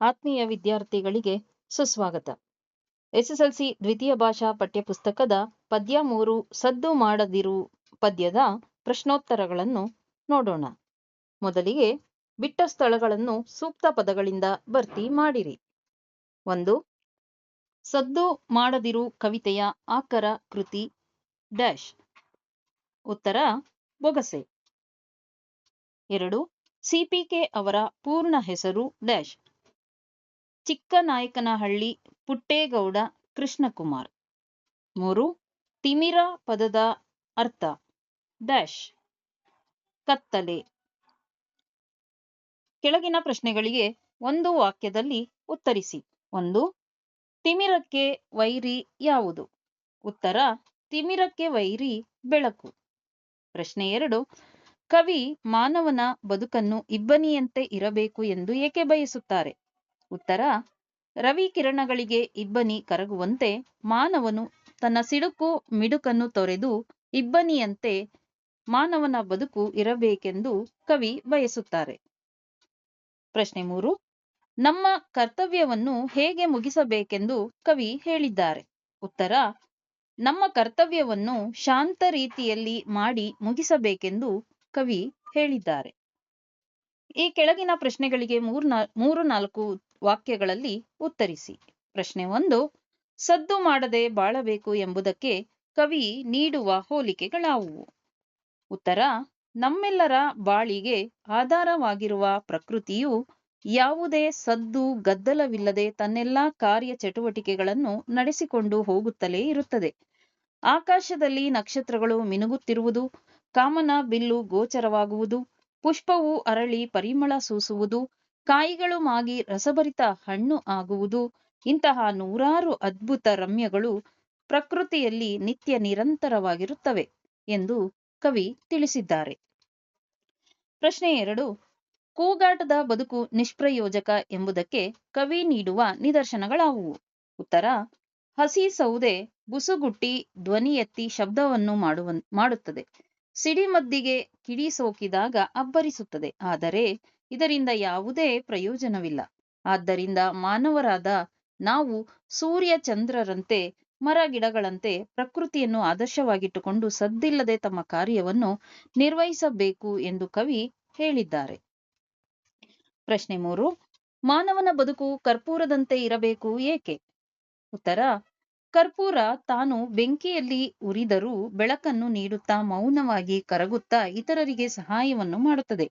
ಆತ್ಮೀಯ ವಿದ್ಯಾರ್ಥಿಗಳಿಗೆ ಸುಸ್ವಾಗತ. ಎಸ್ಎಸ್ಎಲ್ಸಿ ದ್ವಿತೀಯ ಭಾಷಾ ಪಠ್ಯಪುಸ್ತಕದ ಪದ್ಯ ಮೂರು ಸದ್ದು ಮಾಡದಿರು ಪದ್ಯದ ಪ್ರಶ್ನೋತ್ತರಗಳನ್ನು ನೋಡೋಣ. ಮೊದಲಿಗೆ ಬಿಟ್ಟ ಸ್ಥಳಗಳನ್ನು ಸೂಕ್ತ ಪದಗಳಿಂದ ಭರ್ತಿ ಮಾಡಿರಿ. ಒಂದು, ಸದ್ದು ಮಾಡದಿರು ಕವಿತೆಯ ಆಕರ ಕೃತಿ ಡ್ಯಾಶ್. ಉತ್ತರ, ಬೊಗಸೆ. ಎರಡು, ಸಿಪಿಕೆ ಅವರ ಪೂರ್ಣ ಹೆಸರು ಡ್ಯಾಶ್. ಚಿಕ್ಕನಾಯಕನಹಳ್ಳಿ ಪುಟ್ಟೇಗೌಡ ಕೃಷ್ಣಕುಮಾರ್. ಮೂರು, ತಿಮಿರ ಪದದ ಅರ್ಥ. ಡ್ಯಾಶ್. ಕತ್ತಲೆ. ಕೆಳಗಿನ ಪ್ರಶ್ನೆಗಳಿಗೆ ಒಂದು ವಾಕ್ಯದಲ್ಲಿ ಉತ್ತರಿಸಿ. ಒಂದು, ತಿಮಿರಕ್ಕೆ ವೈರಿ ಯಾವುದು? ಉತ್ತರ, ತಿಮಿರಕ್ಕೆ ವೈರಿ ಬೆಳಕು. ಪ್ರಶ್ನೆ ಎರಡು, ಕವಿ ಮಾನವನ ಬದುಕನ್ನು ಇಬ್ಬನಿಯಂತೆ ಇರಬೇಕು ಎಂದು ಏಕೆ ಬಯಸುತ್ತಾರೆ? ಉತ್ತರ, ರವಿ ಕಿರಣಗಳಿಗೆ ಇಬ್ಬನಿ ಕರಗುವಂತೆ ಮಾನವನು ತನ್ನ ಸಿಡುಕು ಮಿಡುಕನ್ನು ತೊರೆದು ಇಬ್ಬನಿಯಂತೆ ಮಾನವನ ಬದುಕು ಇರಬೇಕೆಂದು ಕವಿ ಬಯಸುತ್ತಾರೆ. ಪ್ರಶ್ನೆ ಮೂರು, ನಮ್ಮ ಕರ್ತವ್ಯವನ್ನು ಹೇಗೆ ಮುಗಿಸಬೇಕೆಂದು ಕವಿ ಹೇಳಿದ್ದಾರೆ. ಉತ್ತರ, ನಮ್ಮ ಕರ್ತವ್ಯವನ್ನು ಶಾಂತ ರೀತಿಯಲ್ಲಿ ಮಾಡಿ ಮುಗಿಸಬೇಕೆಂದು ಕವಿ ಹೇಳಿದ್ದಾರೆ. ಈ ಕೆಳಗಿನ ಪ್ರಶ್ನೆಗಳಿಗೆ ಮೂರ್ನಾ, ಮೂರು ನಾಲ್ಕು ವಾಕ್ಯಗಳಲ್ಲಿ ಉತ್ತರಿಸಿ. ಪ್ರಶ್ನೆ ಒಂದು, ಸದ್ದು ಮಾಡದೆ ಬಾಳಬೇಕು ಎಂಬುದಕ್ಕೆ ಕವಿ ನೀಡುವ ಹೋಲಿಕೆಗಳಾವುವು? ಉತ್ತರ, ನಮ್ಮೆಲ್ಲರ ಬಾಳಿಗೆ ಆಧಾರವಾಗಿರುವ ಪ್ರಕೃತಿಯು ಯಾವುದೇ ಸದ್ದು ಗದ್ದಲವಿಲ್ಲದೆ ತನ್ನೆಲ್ಲ ಕಾರ್ಯ ಚಟುವಟಿಕೆಗಳನ್ನು ನಡೆಸಿಕೊಂಡು ಹೋಗುತ್ತಲೇ ಇರುತ್ತದೆ. ಆಕಾಶದಲ್ಲಿ ನಕ್ಷತ್ರಗಳು ಮಿನುಗುತ್ತಿರುವುದು, ಕಾಮನ ಬಿಲ್ಲು ಗೋಚರವಾಗುವುದು, ಪುಷ್ಪವು ಅರಳಿ ಪರಿಮಳ ಸೂಸುವುದು ಕಾಯಿಗಳು ಮಾಗಿ ರಸಭರಿತ ಹಣ್ಣು ಆಗುವುದು. ಇಂತಹ ನೂರಾರು ಅದ್ಭುತ ರಮ್ಯಗಳು ಪ್ರಕೃತಿಯಲ್ಲಿ ನಿತ್ಯ ನಿರಂತರವಾಗಿರುತ್ತವೆ ಎಂದು ಕವಿ ತಿಳಿಸಿದ್ದಾರೆ. ಪ್ರಶ್ನೆ ಎರಡು, ಕೂಗಾಟದ ಬದುಕು ನಿಷ್ಪ್ರಯೋಜಕ ಎಂಬುದಕ್ಕೆ ಕವಿ ನೀಡುವ ನಿದರ್ಶನಗಳಾವುವು? ಉತ್ತರ, ಹಸಿ ಸೌದೆ, ಬುಸುಗುಟ್ಟಿ, ಧ್ವನಿ ಎತ್ತಿ ಶಬ್ದವನ್ನು ಮಾಡುವ ಮಾಡುತ್ತದೆ. ಸಿಡಿಮದ್ದಿಗೆ ಕಿಡಿ ಸೋಕಿದಾಗ ಅಬ್ಬರಿಸುತ್ತದೆ. ಆದರೆ ಇದರಿಂದ ಯಾವುದೇ ಪ್ರಯೋಜನವಿಲ್ಲ. ಆದ್ದರಿಂದ ಮಾನವರಾದ ನಾವು ಸೂರ್ಯ ಚಂದ್ರರಂತೆ ಮರ ಗಿಡಗಳಂತೆ ಪ್ರಕೃತಿಯನ್ನು ಆದರ್ಶವಾಗಿಟ್ಟುಕೊಂಡು ಸದ್ದಿಲ್ಲದೆ ತಮ್ಮ ಕಾರ್ಯವನ್ನು ನಿರ್ವಹಿಸಬೇಕು ಎಂದು ಕವಿ ಹೇಳಿದ್ದಾರೆ. ಪ್ರಶ್ನೆ ಮೂರು, ಮಾನವನ ಬದುಕು ಕರ್ಪೂರದಂತೆ ಇರಬೇಕು ಏಕೆ? ಉತ್ತರ, ಕರ್ಪೂರ ತಾನು ಬೆಂಕಿಯಲ್ಲಿ ಉರಿದರೂ ಬೆಳಕನ್ನು ನೀಡುತ್ತಾ ಮೌನವಾಗಿ ಕರಗುತ್ತಾ ಇತರರಿಗೆ ಸಹಾಯವನ್ನು ಮಾಡುತ್ತದೆ.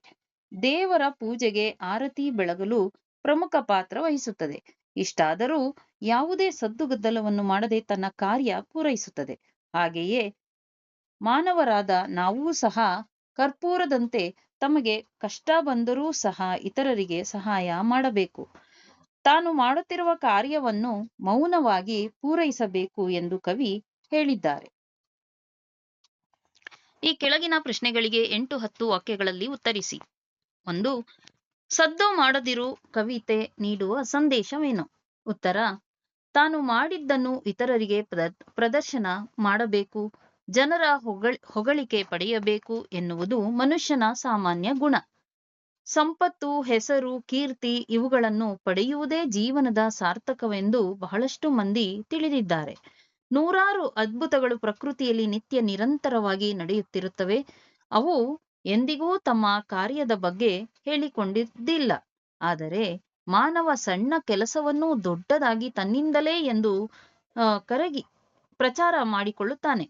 ದೇವರ ಪೂಜೆಗೆ ಆರತಿ ಬೆಳಗಲು ಪ್ರಮುಖ ಪಾತ್ರ ವಹಿಸುತ್ತದೆ. ಇಷ್ಟಾದರೂ ಯಾವುದೇ ಸದ್ದುಗದ್ದಲವನ್ನು ಮಾಡದೆ ತನ್ನ ಕಾರ್ಯ ಪೂರೈಸುತ್ತದೆ. ಹಾಗೆಯೇ ಮಾನವರಾದ ನಾವೂ ಸಹ ಕರ್ಪೂರದಂತೆ ತಮಗೆ ಕಷ್ಟ ಬಂದರೂ ಸಹ ಇತರರಿಗೆ ಸಹಾಯ ಮಾಡಬೇಕು. ತಾನು ಮಾಡುತ್ತಿರುವ ಕಾರ್ಯವನ್ನು ಮೌನವಾಗಿ ಪೂರೈಸಬೇಕು ಎಂದು ಕವಿ ಹೇಳಿದ್ದಾರೆ. ಈ ಕೆಳಗಿನ ಪ್ರಶ್ನೆಗಳಿಗೆ ಎಂಟು ಹತ್ತು ವಾಕ್ಯಗಳಲ್ಲಿ ಉತ್ತರಿಸಿ. ಒಂದು ಸದ್ದು ಮಾಡದಿರು ಕವಿತೆ ನೀಡುವ ಸಂದೇಶವೇನು? ಉತ್ತರ, ತಾನು ಮಾಡಿದ್ದನ್ನು ಇತರರಿಗೆ ಪ್ರದರ್ಶನ ಮಾಡಬೇಕು, ಜನರ ಹೊಗಳ್, ಹೊಗಳಿಕೆ ಪಡೆಯಬೇಕು ಎನ್ನುವುದು ಮನುಷ್ಯನ ಸಾಮಾನ್ಯ ಗುಣ. ಸಂಪತ್ತು, ಹೆಸರು, ಕೀರ್ತಿ ಇವುಗಳನ್ನು ಪಡೆಯುವುದೇ ಜೀವನದ ಸಾರ್ಥಕವೆಂದು ಬಹಳಷ್ಟು ಮಂದಿ ತಿಳಿದಿದ್ದಾರೆ. ನೂರಾರು ಅದ್ಭುತಗಳು ಪ್ರಕೃತಿಯಲ್ಲಿ ನಿತ್ಯ ನಿರಂತರವಾಗಿ ನಡೆಯುತ್ತಿರುತ್ತವೆ. ಅವು ಎಂದಿಗೂ ತಮ್ಮ ಕಾರ್ಯದ ಬಗ್ಗೆ ಹೇಳಿಕೊಂಡಿದ್ದಿಲ್ಲ. ಆದರೆ ಮಾನವ ಸಣ್ಣ ಕೆಲಸವನ್ನು ದೊಡ್ಡದಾಗಿ ತನ್ನಿಂದಲೇ ಎಂದು ಕರಗಿ ಪ್ರಚಾರ ಮಾಡಿಕೊಳ್ಳುತ್ತಾನೆ.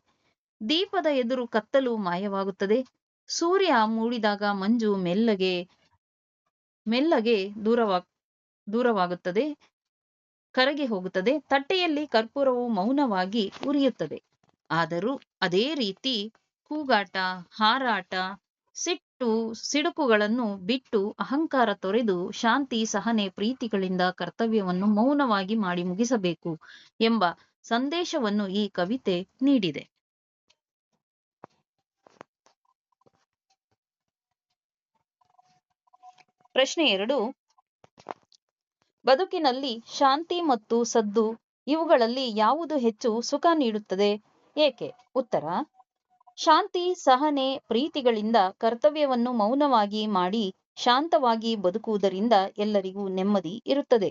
ದೀಪದ ಎದುರು ಕತ್ತಲು ಮಾಯವಾಗುತ್ತದೆ. ಸೂರ್ಯ ಮೂಡಿದಾಗ ಮಂಜು ಮೆಲ್ಲಗೆ ಮೆಲ್ಲಗೆ ದೂರವಾ, ದೂರವಾಗುತ್ತದೆ, ಕರಗಿ ಹೋಗುತ್ತದೆ. ತಟ್ಟೆಯಲ್ಲಿ ಕರ್ಪೂರವು ಮೌನವಾಗಿ ಉರಿಯುತ್ತದೆ. ಆದರೂ ಅದೇ ರೀತಿ ಕೂಗಾಟ, ಹಾರಾಟ ಸಿಟ್ಟು ಸಿಡುಕುಗಳನ್ನು ಬಿಟ್ಟು ಅಹಂಕಾರ ತೊರೆದು ಶಾಂತಿ, ಸಹನೆ, ಪ್ರೀತಿಗಳಿಂದ ಕರ್ತವ್ಯವನ್ನು ಮೌನವಾಗಿ ಮಾಡಿ ಮುಗಿಸಬೇಕು ಎಂಬ ಸಂದೇಶವನ್ನು ಈ ಕವಿತೆ ನೀಡಿದೆ. ಪ್ರಶ್ನೆ ಎರಡು. ಬದುಕಿನಲ್ಲಿ ಶಾಂತಿ ಮತ್ತು ಸದ್ದು ಇವುಗಳಲ್ಲಿ ಯಾವುದು ಹೆಚ್ಚು ಸುಖ ನೀಡುತ್ತದೆ? ಏಕೆ? ಉತ್ತರ. ಶಾಂತಿ, ಸಹನೆ, ಪ್ರೀತಿಗಳಿಂದ ಕರ್ತವ್ಯವನ್ನು ಮೌನವಾಗಿ ಮಾಡಿ ಶಾಂತವಾಗಿ ಬದುಕುವುದರಿಂದ ಎಲ್ಲರಿಗೂ ನೆಮ್ಮದಿ ಇರುತ್ತದೆ.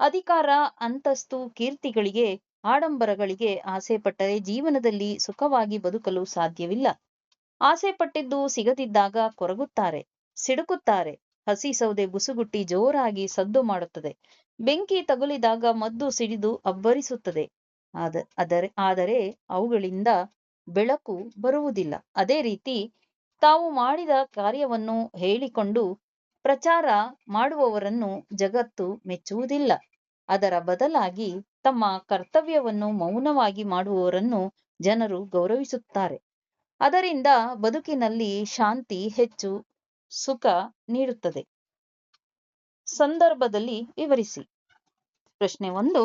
ಅಧಿಕಾರ, ಅಂತಸ್ತು, ಕೀರ್ತಿಗಳಿಗೆ, ಆಡಂಬರಗಳಿಗೆ ಆಸೆ ಪಟ್ಟರೆ ಜೀವನದಲ್ಲಿ ಸುಖವಾಗಿ ಬದುಕಲು ಸಾಧ್ಯವಿಲ್ಲ. ಆಸೆ ಪಟ್ಟಿದ್ದು ಸಿಗದಿದ್ದಾಗ ಕೊರಗುತ್ತಾರೆ, ಸಿಡುಕುತ್ತಾರೆ, ಹಸಿ ಸೌದೆ ಬುಸುಗುಟ್ಟಿ ಜೋರಾಗಿ ಸದ್ದು ಮಾಡುತ್ತದೆ. ಬೆಂಕಿ ತಗುಲಿದಾಗ ಮದ್ದು ಸಿಡಿದು ಅಬ್ಬರಿಸುತ್ತದೆ. ಆದ, ಅದರೆ, ಆದರೆ ಅವುಗಳಿಂದ ಬೆಳಕು ಬರುವುದಿಲ್ಲ. ಅದೇ ರೀತಿ ತಾವು ಮಾಡಿದ ಕಾರ್ಯವನ್ನು ಹೇಳಿಕೊಂಡು ಪ್ರಚಾರ ಮಾಡುವವರನ್ನು ಜಗತ್ತು ಮೆಚ್ಚುವುದಿಲ್ಲ. ಅದರ ಬದಲಾಗಿ ತಮ್ಮ ಕರ್ತವ್ಯವನ್ನು ಮೌನವಾಗಿ ಮಾಡುವವರನ್ನು ಜನರು ಗೌರವಿಸುತ್ತಾರೆ. ಅದರಿಂದ ಬದುಕಿನಲ್ಲಿ ಶಾಂತಿ ಹೆಚ್ಚು ಸುಖ ನೀಡುತ್ತದೆ. ಸಂದರ್ಭದಲ್ಲಿ ವಿವರಿಸಿ. ಪ್ರಶ್ನೆ ಒಂದು.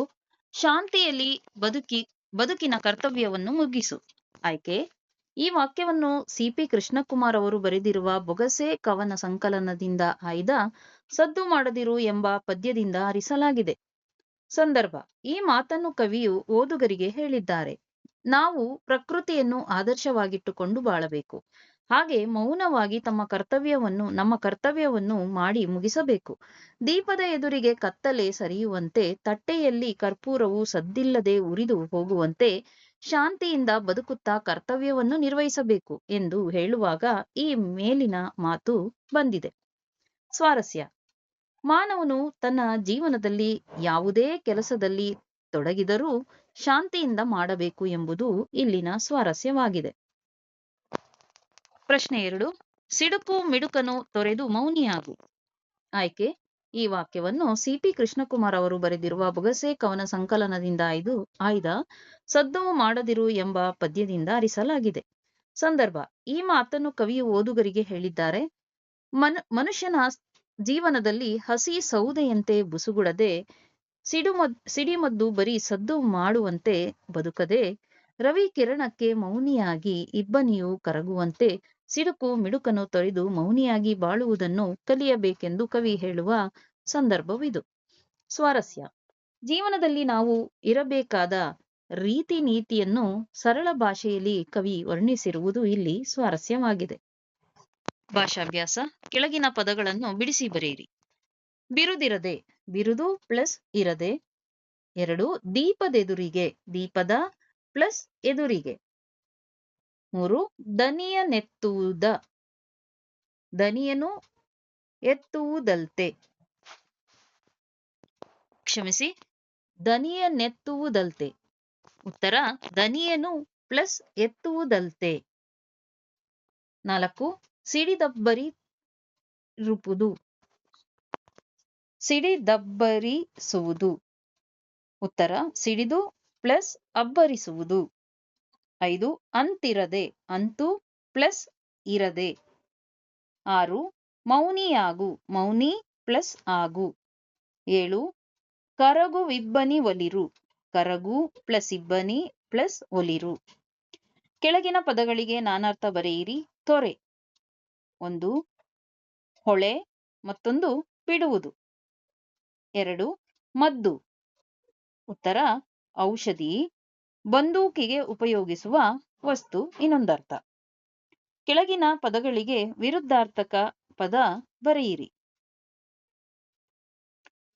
ಶಾಂತಿಯಲ್ಲಿ ಬದುಕಿ, ಬದುಕಿನ ಕರ್ತವ್ಯವನ್ನು ಮುಗಿಸು. ಆಯ್ಕೆ. ಈ ವಾಕ್ಯವನ್ನು ಸಿಪಿ ಕೃಷ್ಣಕುಮಾರ್ ಅವರು ಬರೆದಿರುವ ಬೊಗಸೆ ಕವನ ಸಂಕಲನದಿಂದ ಆಯ್ದ ಸದ್ದು ಮಾಡದಿರು ಎಂಬ ಪದ್ಯದಿಂದ ಹರಿಸಲಾಗಿದೆ. ಸಂದರ್ಭ. ಈ ಮಾತನ್ನು ಕವಿಯು ಓದುಗರಿಗೆ ಹೇಳಿದ್ದಾರೆ. ನಾವು ಪ್ರಕೃತಿಯನ್ನು ಆದರ್ಶವಾಗಿಟ್ಟುಕೊಂಡು ಬಾಳಬೇಕು. ಹಾಗೆ ಮೌನವಾಗಿ ತಮ್ಮ ಕರ್ತವ್ಯವನ್ನು, ನಮ್ಮ ಕರ್ತವ್ಯವನ್ನು ಮಾಡಿ ಮುಗಿಸಬೇಕು. ದೀಪದ ಎದುರಿಗೆ ಕತ್ತಲೆ ಸರಿಯುವಂತೆ, ತಟ್ಟೆಯಲ್ಲಿ ಕರ್ಪೂರವು ಸದ್ದಿಲ್ಲದೆ ಉರಿದು ಹೋಗುವಂತೆ ಶಾಂತಿಯಿಂದ ಬದುಕುತ್ತಾ ಕರ್ತವ್ಯವನ್ನು ನಿರ್ವಹಿಸಬೇಕು ಎಂದು ಹೇಳುವಾಗ ಈ ಮೇಲಿನ ಮಾತು ಬಂದಿದೆ. ಸ್ವಾರಸ್ಯ. ಮಾನವನು ತನ್ನ ಜೀವನದಲ್ಲಿ ಯಾವುದೇ ಕೆಲಸದಲ್ಲಿ ತೊಡಗಿದರೂ ಶಾಂತಿಯಿಂದ ಮಾಡಬೇಕು ಎಂಬುದು ಇಲ್ಲಿನ ಸ್ವಾರಸ್ಯವಾಗಿದೆ. ಪ್ರಶ್ನೆ ಎರಡು. ಸಿಡುಕು ಮಿಡುಕನು ತೊರೆದು ಮೌನಿಯಾಗು. ಆಯ್ಕೆ. ಈ ವಾಕ್ಯವನ್ನು ಸಿಪಿ ಕೃಷ್ಣಕುಮಾರ್ ಅವರು ಬರೆದಿರುವ ಬೊಗಸೆ ಕವನ ಸಂಕಲನದಿಂದ ಆಯ್ದು ಆಯ್ದ ಸದ್ದು ಮಾಡದಿರು ಎಂಬ ಪದ್ಯದಿಂದ ಅರಿಸಲಾಗಿದೆ. ಸಂದರ್ಭ, ಈ ಮಾತನ್ನು ಕವಿಯು ಓದುಗರಿಗೆ ಹೇಳಿದ್ದಾರೆ. ಮನು, ಮನುಷ್ಯನ ಜೀವನದಲ್ಲಿ ಹಸಿ ಸೌದೆಯಂತೆ ಬುಸುಗುಡದೆ, ಸಿಡುಮದ್, ಸಿಡಿಮದ್ದು ಬರೀ ಸದ್ದು ಮಾಡುವಂತೆ ಬದುಕದೆ ರವಿ ಕಿರಣಕ್ಕೆ ಮೌನಿಯಾಗಿ ಇಬ್ಬನಿಯು ಕರಗುವಂತೆ ಸಿಡುಕು ಮಿಡುಕನ್ನು ತೊರೆದು ಮೌನಿಯಾಗಿ ಬಾಳುವುದನ್ನು ಕಲಿಯಬೇಕೆಂದು ಕವಿ ಹೇಳುವ ಸಂದರ್ಭವಿದು. ಸ್ವಾರಸ್ಯ. ಜೀವನದಲ್ಲಿ ನಾವು ಇರಬೇಕಾದ ರೀತಿ ನೀತಿಯನ್ನು ಸರಳ ಭಾಷೆಯಲ್ಲಿ ಕವಿ ವರ್ಣಿಸಿರುವುದು ಇಲ್ಲಿ ಸ್ವಾರಸ್ಯವಾಗಿದೆ. ಭಾಷಾಭ್ಯಾಸ, ಕೆಳಗಿನ ಪದಗಳನ್ನು ಬಿಡಿಸಿ ಬರೆಯಿರಿ. ಬಿರುದಿರದೆ, ಬಿರುದು ಪ್ಲಸ್ ಇರದೆ, ಎರಡು ದೀಪದೆದುರಿಗೆ ದೀಪದ ಪ್ಲಸ್ ಎದುರಿಗೆ. ಮೂರು, ದನಿಯ ನೆತ್ತುವುದ. ದನಿಯನು ಎತ್ತುವುದಲ್ತೆ. ಕ್ಷಮಿಸಿ, ದನಿಯ ನೆತ್ತುವುದಲ್ತೆ. ಉತ್ತರ, ದನಿಯನು ಪ್ಲಸ್ ಎತ್ತುವುದಲ್ತೆ. ನಾಲ್ಕು, ಸಿಡಿದಬ್ಬರಿ ರುಪುದು. ಸಿಡಿದಬ್ಬರಿಸುವುದು. ಉತ್ತರ, ಸಿಡಿದು ಪ್ಲಸ್ ಅಬ್ಬರಿಸುವುದು. ಐದು, ಅಂತಿರದೆ, ಅಂತು ಪ್ಲಸ್ ಇರದೆ. ಆರು, ಮೌನಿಯಾಗು, ಮೌನಿ ಪ್ಲಸ್ ಆಗು. ಏಳು, ಕರಗುವಿಬ್ಬನಿ ಒಲಿರು, ಕರಗು ಪ್ಲಸ್ ಇಬ್ಬನಿ ಪ್ಲಸ್ ಒಲಿರು. ಕೆಳಗಿನ ಪದಗಳಿಗೆ ನಾನಾರ್ಥ ಬರೆಯಿರಿ, ತೊರೆ. ಒಂದು, ಹೊಳೆ, ಮತ್ತೊಂದು, ಬಿಡುವುದು. ಎರಡು, ಮದ್ದು. ಉತ್ತರ ಔಷಧಿ ಬಂದೂಕಿಗೆ ಉಪಯೋಗಿಸುವ ವಸ್ತು ಇನ್ನೊಂದರ್ಥ. ಕೆಳಗಿನ ಪದಗಳಿಗೆ ವಿರುದ್ಧಾರ್ಥಕ ಪದ ಬರೆಯಿರಿ.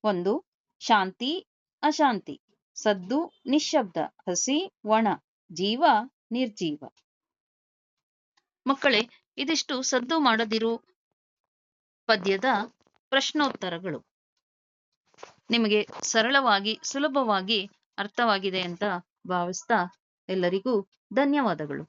ಒಂದು, ಶಾಂತಿ, ಅಶಾಂತಿ. ಸದ್ದು, ನಿಶ್ಶಬ್ದ, ಹಸಿ, ಒಣ, ಜೀವ, ನಿರ್ಜೀವ. ಮಕ್ಕಳೇ, ಇದಿಷ್ಟು ಸದ್ದು ಮಾಡದಿರು ಪದ್ಯದ ಪ್ರಶ್ನೋತ್ತರಗಳು. ನಿಮಗೆ ಸರಳವಾಗಿ, ಸುಲಭವಾಗಿ ಅರ್ಥವಾಗಿದೆ ಅಂತ ಭಾವಿಸ್ತಾ ಎಲ್ಲರಿಗೂ ಧನ್ಯವಾದಗಳು.